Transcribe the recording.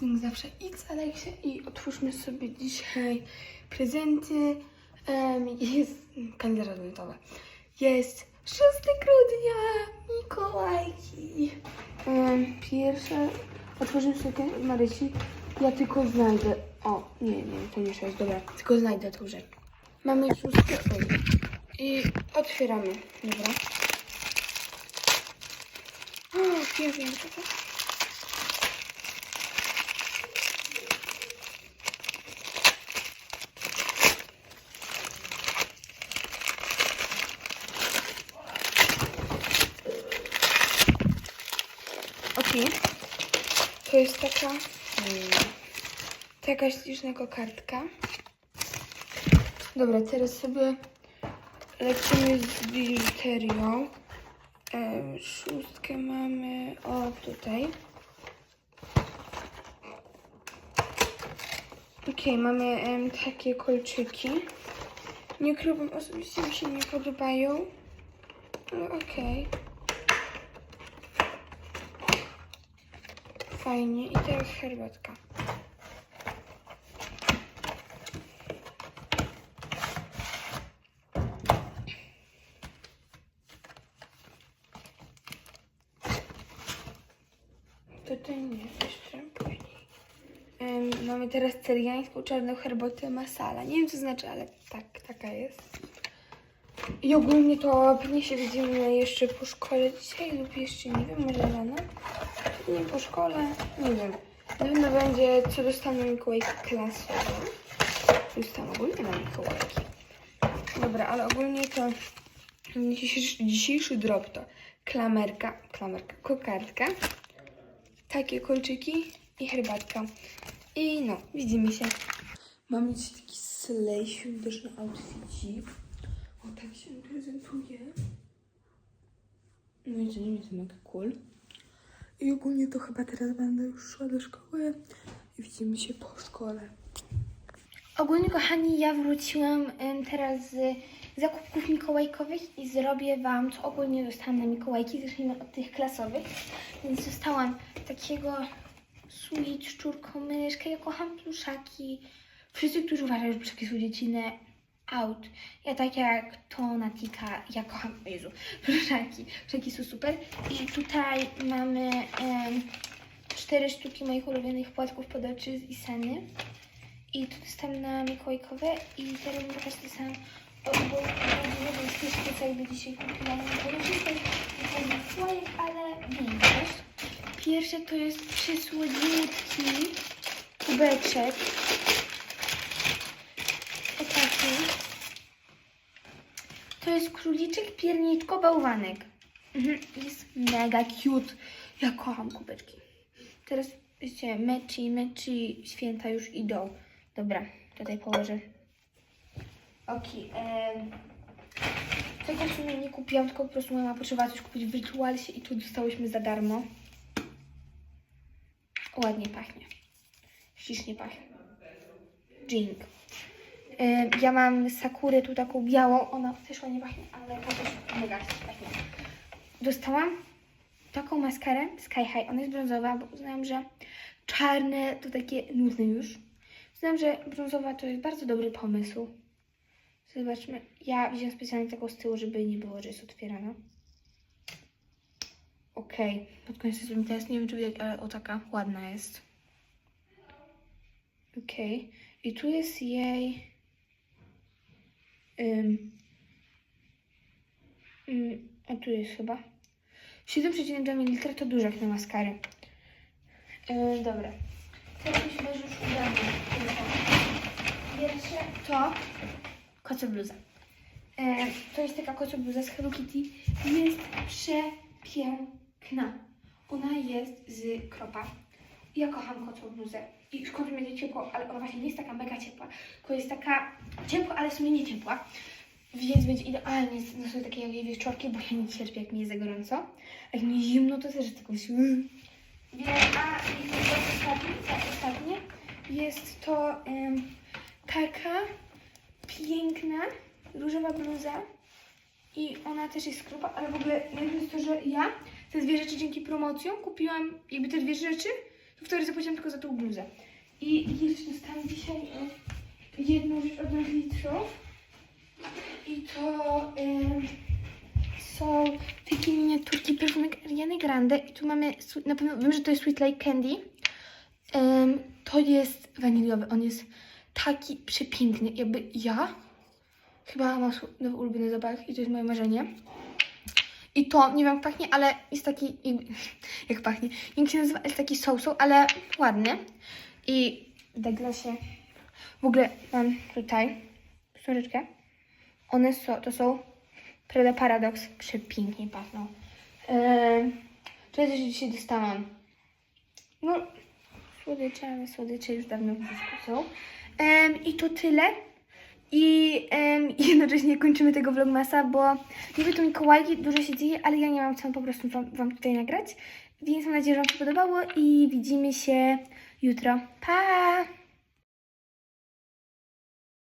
Tym zawsze X Aleksia i otwórzmy sobie dzisiaj prezenty. Um, jest kalendarz adwentowy. Jest 6 grudnia, Mikołajki. Um, pierwsze, otworzymy sobie Marysi. Ja tylko znajdę, o, nie, nie, to nie 6, dobra, tylko znajdę tą rzecz. Mamy szóstkę, i otwieramy, dobra. O, co to To jest taka. Taka ślicznego kartka. Dobra, teraz sobie lecimy z biżuterią. E, szóstkę mamy. O, tutaj. Okej, mamy em, takie kolczyki. Nie ukrywam, osobiście mi się nie podobają. Ale okej. Fajnie. I teraz herbatka. Tutaj nie, jeszcze później. Mamy teraz ceriańską czarną herbatę masala. Nie wiem co znaczy, ale tak, taka jest. I ogólnie to pewnie się widzimy jeszcze po szkole dzisiaj lub jeszcze nie wiem, może rano. Nie po szkole, nie wiem. Na pewno będzie co dostaną Mikołajki klasowe. Dostaną ogólnie na Mikołajki. Dobra, ale ogólnie to dzisiejszy, dzisiejszy drop to klamerka, klamerka, kokardka, takie kolczyki i herbatka. I no, widzimy się. Mamy dzisiaj taki slay świąteczny outfit. O, tak się prezentuje. No i co, nie jest mega cool. I ogólnie to chyba teraz będę już szła do szkoły i widzimy się po szkole. Ogólnie, kochani, ja wróciłam teraz z zakupów mikołajkowych i zrobię Wam, co ogólnie dostałam na Mikołajki. Zacznijmy od tych klasowych. Więc dostałam takiego sweet, szczurką, myszkę. Ja kocham pluszaki. Wszyscy, którzy uważają, że pluszaki są dziecinne, out. Ja tak jak to Natika, ja kocham, o Jezu, pluszaki. Pluszaki są super. I tutaj mamy cztery sztuki moich ulubionych płatków pod oczy z Iseny. I to dostałam na Mikołajkowe i teraz pokazać dostałam bo tych co jakby dzisiaj kupiłam słojek, ale większość. Pierwsze to jest przysłodziutki kubeczek. O taki. To jest króliczek, pierniczko, bałwanek. Mhm, jest mega cute. Ja kocham kubeczki. Teraz wiecie, meczy, meczy, święta już idą. Dobra, tutaj położę. Okej. em, Tego w sumie nie kupiłam, tylko po prostu mama potrzebowała coś kupić w Ritualsie i tu dostałyśmy za darmo. Ładnie pachnie. Ślicznie pachnie. Drink. Em, Ja mam sakurę tu taką białą, ona też ładnie pachnie, ale też mega pachnie. Dostałam taką maskarę Sky High. Ona jest brązowa, bo uznałam, że czarne to takie nudne już. Uznałam, że brązowa to jest bardzo dobry pomysł. Zobaczmy. Ja wziąłem specjalnie taką z tyłu, żeby nie było, że jest otwierana. Okej. Pod koniec sezonu teraz nie wiem, czy widać, ale o taka ładna jest. Okej. I tu jest jej... Ym, ym, a tu jest chyba. 7,2 ml to dużo jak na maskarę. Yy, dobra. Teraz myślę, że już udamy. Pierwsze to koca bluza. E, to jest taka koca bluza z Hello Kitty. Jest przepiękna. Ona jest z kropa. Ja kocham kocą. I szkoda, że będzie ciepło, ale ona właśnie nie jest taka mega ciepła. Tylko jest taka ciepła, ale w sumie nie ciepła. Więc będzie idealnie na sobie takie jej wieczorki, bo ja nie cierpię, jak mi jest za gorąco. A jak mi zimno, to też jest jakoś... Więc, a to ostatnie, to ostatnie jest to taka piękna różowa bluza i ona też jest skrupa, ale w ogóle najlepsze jest to, że ja te dwie rzeczy dzięki promocjom kupiłam jakby te dwie rzeczy wczoraj zapłaciłam tylko za tą bluzę. I jeszcze dostałam dzisiaj jedną rzecz od litrów. I to ym, są takie miniaturki perfumek Ariany Grande. I tu mamy, na pewno wiem, że to jest Sweet Like Candy. To jest waniliowy. On jest taki przepiękny. Jakby ja chyba mam nowy ulubiony zapach i to jest moje marzenie. I to, nie wiem jak pachnie, ale jest taki, jak pachnie, jak się nazywa, jest taki sousą, ale ładny. I Douglasie, w ogóle mam tutaj książeczkę. One są, to są Prada Paradox, przepięknie pachną. Eee, to jest, dzisiaj dostałam. No, słodycze, ale słodycze już dawno w brzuszku są. Em, I to tyle. I em, jednocześnie kończymy tego vlogmasa, bo niby to Mikołajki, dużo się dzieje, ale ja nie mam co po prostu wam, wam tutaj nagrać. Więc mam nadzieję, że Wam się podobało i widzimy się jutro. Pa!